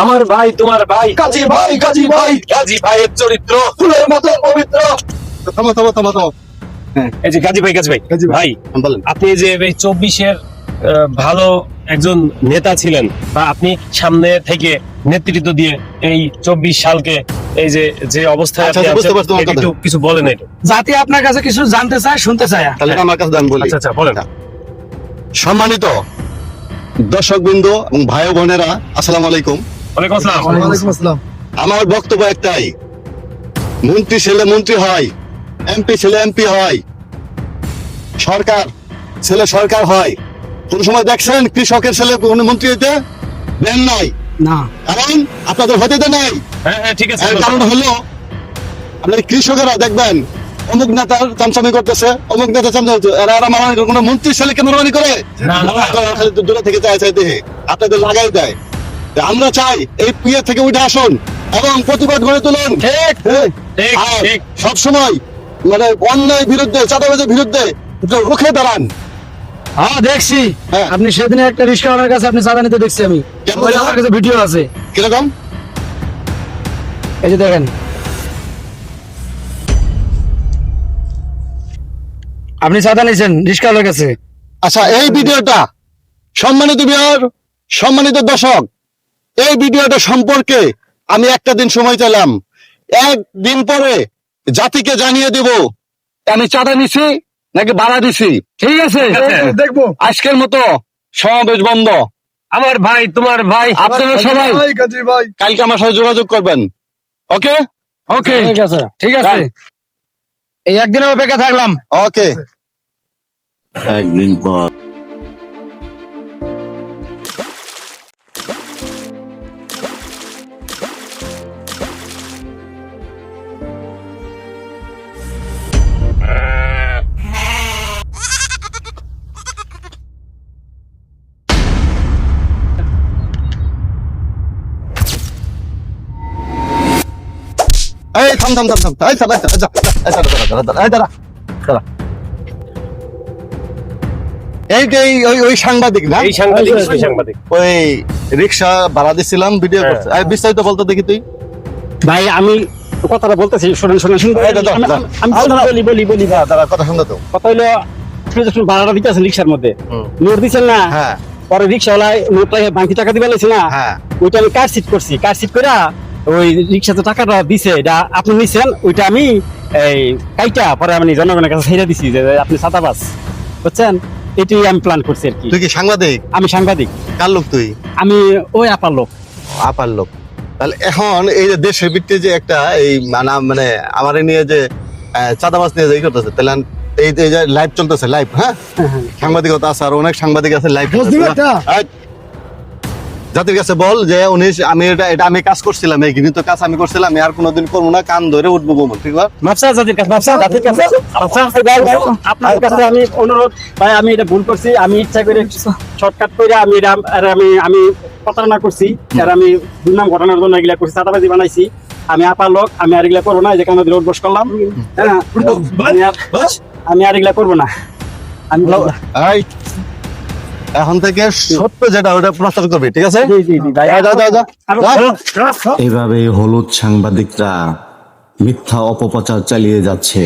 আমার ভাই তোমার ভাই। কাজী ভাই কাজী ভাই। গাজী ভাইয়ের চরিত্র ফুলের মতো পবিত্র। থামো থামো থামো থামো। এই যে গাজী ভাই গাজী ভাই। গাজী ভাই। ভাই বলেন। আপনি যে এই চব্বিশের ভালো একজন নেতা ছিলেন বা আপনি সামনে থেকে নেতৃত্ব দিয়ে এই চব্বিশ সালকে এই যে যে অবস্থায় আচ্ছা, আপনি আচ্ছা, বুঝতে পারছি। একটু কিছু বলেন একটু। জাতি আপনার কাছে কিছু জানতে চায় শুনতে চায়। তাহলে আমার কাছে দান বলি। আচ্ছা আচ্ছা বলেন। সম্মানিত দর্শক বৃন্দ এবং ভাই ও বোনেরা আসসালামু আলাইকুম। ওয়ালাইকুম আসসালাম। আসসালাম। আমার বক্তব্য একটাই। মন্ত্রী ছেলে মন্ত্রী হয় এমপি ছেলে এমপি হয়। সরকার ছেলে সরকার হয়। কোন সময় দেখছেন কৃষকের ছেলে কোন মন্ত্রী হইতে দেন নাই? না। কারণ আপনাদের হতে দেন নাই। হ্যাঁ হ্যাঁ ঠিক আছে। কারণ হলো আপনার কৃষকেরা দেখবেন অমুক নেতার চামচামি করতেছে অমুক নেতা চামচামি এরা এরা মারামারি কোনো মন্ত্রীর ছেলে কেন মারামারি করে দূরে থেকে চায় চাই দেহে। আপনাদের লাগাই দেয়। আমরা চাই এই পিয়ে থেকে উঠে আসুন এবং প্রতিবাদ গড়ে তুলুন। হ্যাঁ। ঠিক সবসময় মানে অন্যায় বিরুদ্ধে চাঁদাবাজের বিরুদ্ধে রুখে দাঁড়ান। হ্যাঁ দেখছি। হ্যাঁ। আপনি সেদিন একটা রিক্সাওয়ালার কাছে আপনি চাঁদা নিতে দেখছি আমি? আমার কাছে ভিডিও আছে। কীরকম? এই যে দেখেন। আপনি চাঁদা নিয়েছেন রিক্সাওয়ালার কাছে। আচ্ছা এই ভিডিওটা সম্মানিত বিহার সম্মানিত দর্শক এই ভিডিওটা সম্পর্কে আমি একটা দিন সময় চাইলাম। একদিন পরে জাতিকে জানিয়ে দেব আমি চাঁদা নিছি নাকি ভাড়া দিছি। ঠিক আছে। দেখব। আজকের মতো সমাবেশ বন্ধ। আমার ভাই তোমার ভাই। আপনারা সবাই কালকে আমার সাথে যোগাযোগ করবেন। ওকে? ওকে। ঠিক আছে। ঠিক আছে। এই একদিনের অপেক্ষা থাকলাম। ওকে একদিন পর। এই থাম থাম থাম থাম এই দাঁড়া দাঁড়া দাঁড়া দাঁড়া দাঁড়া দাঁড়া। এই যে ওই ওই সাংবাদিক না? এই সাংবাদিক সাংবাদিক। ওই রিক্সা ভাড়া দিছিলাম ভিডিও হ্যাঁ। করছে। বিস্তারিত বলতে দেখি তুই। ভাই আমি কথাটা বলতেছি শোনেন শোনেন। আমি বলি বলি বলি দাঁড়া, দাঁড়া, কথা শুনতে তো। কথা যখন ভাড়াটা দিতে আছেন রিক্সার মধ্যে। নোট দিচ্ছেন না? হ্যাঁ। পরে রিক্সাওয়ালা নোটটা বাকি টাকা দিবে লাগছে না? হ্যাঁ। ওইটা আমি কার সিট করছি? কার সিট করে ওই রিক্সাতে টাকাটা দিছে এটা আপনি নিছেন ওইটা আমি এই কাইটা পরে আমি জনগণের কাছে ছেড়ে দিছি যে আপনি সাতাবাস বুঝছেন? এটাই আমি প্ল্যান করছি আর কি। তুই কি সাংবাদিক? আমি সাংবাদিক। কার লোক তুই? আমি ওই আপার লোক। আপার লোক। তাহলে এখন এই যে দেশের ভিত্তি যে একটা এই মানে মানে আমার এই নিয়ে যে আহ, চাঁদাবাজ নিয়ে যে করতেছে তাহলে এই যে লাইভ চলতেছে লাইভ হ্যাঁ? সাংবাদিকতা আছে আর অনেক সাংবাদিক আছে লাইভ জাতির কাছে বল যে উনি আমি এটা এটা আমি কাজ করছিলাম এই গৃহীত কাজ আমি করছিলাম আমি আর কোনোদিন করব না কান ধরে উঠবো বোমন ঠিক আছে? জাতির কাছে জাতির আপনার কাছে আমি অনুরোধ ভাই আমি এটা ভুল করছি আমি ইচ্ছা করে শর্টকাট করে আমি এটা আমি আমি প্রতারণা করছি আর আমি দুর্নাম ঘটনার জন্য এগুলা করছি চাঁদাবাজি বানাইছি। আমি আপার লোক আমি আর এগুলা করব না যেখানে রোড বস করলাম। হ্যাঁ, আমি আর- আমি আর এগুলা করব না। আমি এখন থেকে সত্য যেটা ওটা প্রচার করবে ঠিক আছে? এভাবে হলুদ সাংবাদিকরা মিথ্যা অপপ্রচার চালিয়ে যাচ্ছে।